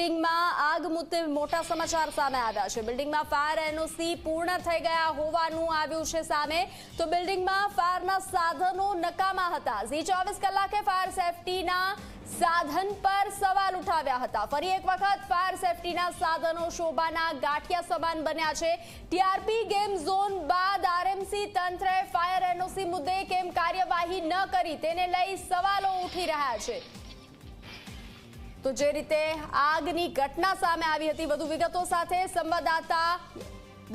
બિલ્ડિંગમાં આગ મુદ્દે મોટા સમાચાર સામે આવ્યા છે. બિલ્ડિંગમાં ફાયર એનઓસી પૂર્ણ થઈ ગયા હોવાનું આવ્યું છે સામે. તો બિલ્ડિંગમાં ફાયરના સાધનો નકામા હતા. ઝી ચોવીસ કલાકે ફાયર સેફટીના સાધન પર સવાલ ઉઠાવ્યા હતા. ફરી એક વખત ફાયર સેફટીના સાધનો શોભાના ગાંઠિયા સમાન બન્યા છે. ટીઆરપી ગેમ ઝોન બાદ આરએમસી તંત્રે ફાયર એનઓસી મુદ્દે કેમ કાર્યવાહી ન કરી તેને લઈ સવાલો ઉઠી રહ્યા છે. તો જે રીતે આગની ઘટના સામે આવી હતી, વધુ વિગતો સાથે સંવાદદાતા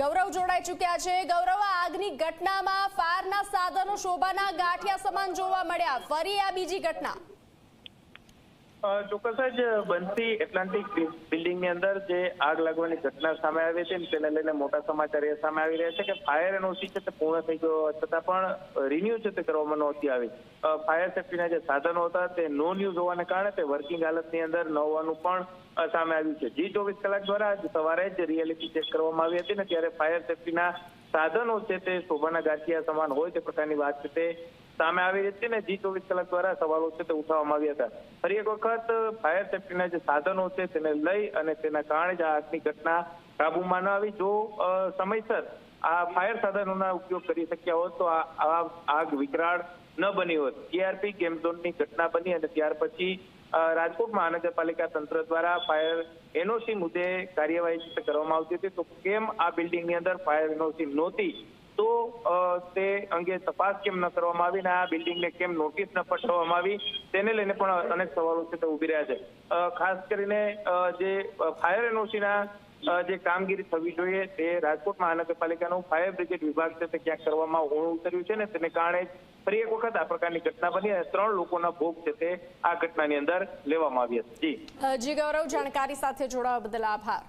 ગૌરવ જોડાઈ ચૂક્યા છે. ગૌરવ આગની ઘટનામાં ફાયરના સાધનો, શોભાના ગાંઠિયા સમાન જોવા મળ્યા. ફરી આ બીજી ઘટના. ચોક્કસ જ બનતી એટલાન્ટિક બિલ્ડિંગની અંદર જે આગ લાગવાની ઘટના સામે આવી હતી તેને લઈને મોટા સમાચાર એ સામે આવી રહ્યા છે કે ફાયર એનઓસી છે તે પૂર્ણ થઈ ગયો છતાં પણ રિન્યુ છે તે કરવામાં નહોતી આવી. ફાયર સેફટીના જે સાધનો હતા તે નો ન્યૂઝ હોવાને કારણે તે વર્કિંગ હાલતની અંદર ન હોવાનું પણ સામે આવ્યું છે. જી ચોવીસ કલાક દ્વારા સવારે જ રિયાલિટી ચેક કરવામાં આવી હતી ને ત્યારે ફાયર સેફટીના સાધનો છે તે શોભાના ગાંઠિયા સમાન હોય તે પ્રકારની વાત છે તે સામે આવી રહી છે ને જી ચોવીસ કલાક દ્વારા સવાલો છે તે ઉઠાવવામાં આવ્યા હતા. ફરી એક વખત ફાયર સેફટીના જે સાધનો છે તેને લઈ અને તેના કારણે જ આ આગની ઘટના કાબુમાં ન આવી. જો સમયસર આ ફાયર સાધનોના ઉપયોગ કરી શક્યા હોત તો આ આગ વિકરાળ ન બની હોત. ટીઆરપી ગેમ ઝોનની ઘટના બની અને ત્યાર પછી રાજકોટ મહાનગરપાલિકા તંત્ર દ્વારા ફાયર એનઓસી મુદ્દે કાર્યવાહી કરવામાં આવતી હતી. તો કેમ આ બિલ્ડિંગની અંદર ફાયર એનઓસી નહોતી? તો તે અંગે તપાસ કેમ ન કરવામાં આવી ને આ બિલ્ડિંગને કેમ નોટિસ ન પઠવવામાં આવી, તેને લઈને પણ અનેક સવાલો છે તે ઊભી રહ્યા છે. ખાસ કરીને જે ફાયર એનઓસીના જે કામગીરી થવી જોઈએ તે રાજકોટ મહાનગરપાલિકાનું ફાયર બ્રિગેડ વિભાગ છે તે ક્યાંક કરવામાં ઓણું ઉતર્યું છે ને તેને કારણે ફરી એક વખત આ પ્રકારની ઘટના બની અને ત્રણ લોકોના ભોગ છે તે આ ઘટનાની અંદર લેવામાં આવી હતી જી ગૌરવ, જાણકારી સાથે જોડાવા બદલ આભાર.